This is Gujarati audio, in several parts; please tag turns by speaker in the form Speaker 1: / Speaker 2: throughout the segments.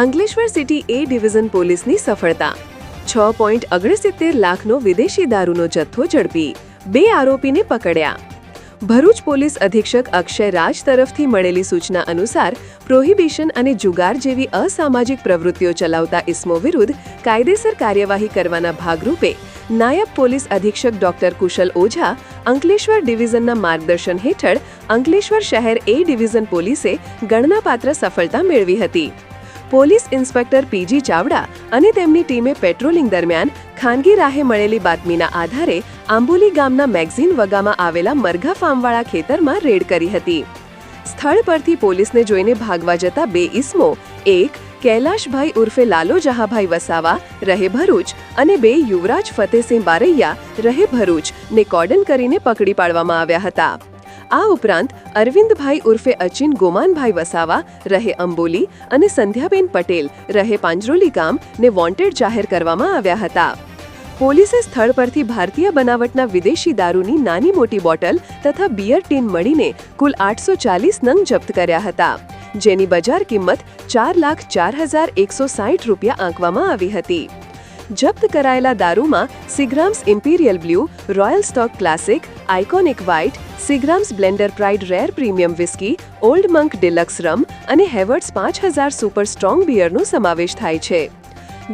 Speaker 1: અંકલેશ્વર સિટી એ ડિવિઝન પોલીસની સફળતા. છ પોઈન્ટ અગણસિત્તેર લાખનો વિદેશી દારૂનો જથ્થો ઝડપી, બે આરોપીને પકડ્યા. ભરૂચ પોલીસ અધિક્ષક અક્ષય રાજ તરફથી મળેલી સૂચના અનુસાર, પ્રોહિબિશન અને જુગાર જેવી અસામાજિક પ્રવૃત્તિઓ ચલાવતા ઇસમો વિરુદ્ધ કાયદેસર કાર્યવાહી કરવાના ભાગરૂપે, નાયબ પોલીસ અધિક્ષક ડોક્ટર કુશલ ઓઝા, અંકલેશ્વર ડિવિઝનના માર્ગદર્શન હેઠળ અંકલેશ્વર શહેર એ ડિવિઝન પોલીસે ગણનાપાત્ર સફળતા મેળવી હતી. પોલીસ ઇન્સ્પેક્ટર પીજી ચાવડા અને તેમની ટીમે પેટ્રોલિંગ દરમિયાન ખાનગી રાહે મળેલી બાતમીના આધારે આંબોલી ગામના મેગઝીન વગામાં આવેલા મરઘા ફાર્મવાળા ખેતરમાં રેડ કરી હતી. સ્થળ પરથી પોલીસને જોઈને ભાગવા જતા બે ઇસમો એક કૈલાશભાઈ ઉર્ફે લાલો જહાભાઈ વસાવા, રહે ભરૂચ અને બે યુવરાજ ફતેસિંહ બારૈયા, રહે ભરૂચ ને કોર્ડન કરીને પકડી પાડવામાં આવ્યા હતા. આ ઉપરાંત અરવિંદભાઈ ઉર્ફે અચિન, ગોમાનભાઈ વસાવા, રહે અંબોલી અને સંધ્યાબેન પટેલ, રહે પાંજરોલી ગામ ને વોન્ટેડ જાહેર કરવામાં આવ્યા હતા. પોલીસે સ્થળ પરથી ભારતીય બનાવટના વિદેશી દારૂની નાની મોટી બોટલ તથા બિયર ટીન મળીને કુલ આઠસો ચાલીસ નંગ જપ્ત કર્યા હતા, જેની બજાર કિંમત ચાર લાખ ચાર હજાર એકસો સાઠ રૂપિયા આંકવામાં આવી હતી. જપ્ત કરાયેલા દારૂમાં Seagram's Imperial Blue Royal Stag Classic Iconic White Seagram's Blenders Pride Rare Premium whisky Old Monk Deluxe rum અને હેવર્ટ્સ પાંચ હજાર સુપર સ્ટ્રોંગ બિયરનો સમાવેશ થાય છે.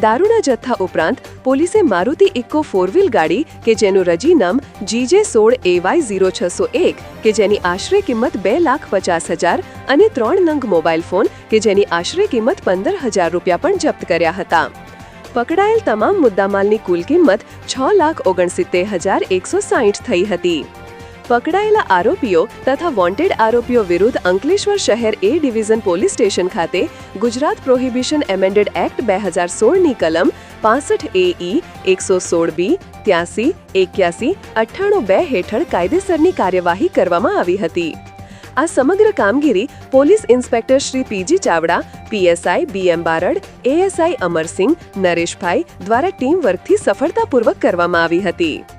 Speaker 1: દારૂના જથ્થા ઉપરાંત પોલીસે મારુતિ ઇક્કો ફોર વ્હીલ ગાડી, કે જેનું રજીનામ જીજે સોળ એવાય ઝીરો છસો એક, કે જેની આશરે કિંમત બે લાખ પચાસ હજાર અને ત્રણ નંગ મોબાઈલ ફોન, કે જેની આશરે કિંમત પંદર હજાર રૂપિયા પણ જપ્ત કર્યા હતા. પકડાયેલ તમામ મુદ્દામાલની કુલ કિંમત છ લાખ ઓગણસિત્તેર હજાર એકસો સાહીઠ થઈ હતી. પકડાયેલા આરોપીઓ તથા વોન્ટેડ આરોપીઓ વિરુદ્ધ અંકલેશ્વર શહેર એ ડિવિઝન પોલીસ સ્ટેશન ખાતે ગુજરાત પ્રોહિબિશન એમેન્ડેડ એક્ટ બે હજાર સોળની કલમ પાસઠ એઈ એકસો સોળ બી, ત્યાસી, એક્યાસી, અઠ્ઠાણું બે હેઠળ કાયદેસરની કાર્યવાહી કરવામાં આવી હતી. આ સમગ્ર કામગીરી police inspector Shri PG Chavda, PSI BM Barad, ASI Amarsinh, Nareshbhai દ્વારા ટીમ વર્કથી સફળતાપૂર્વક કરવામાં આવી હતી.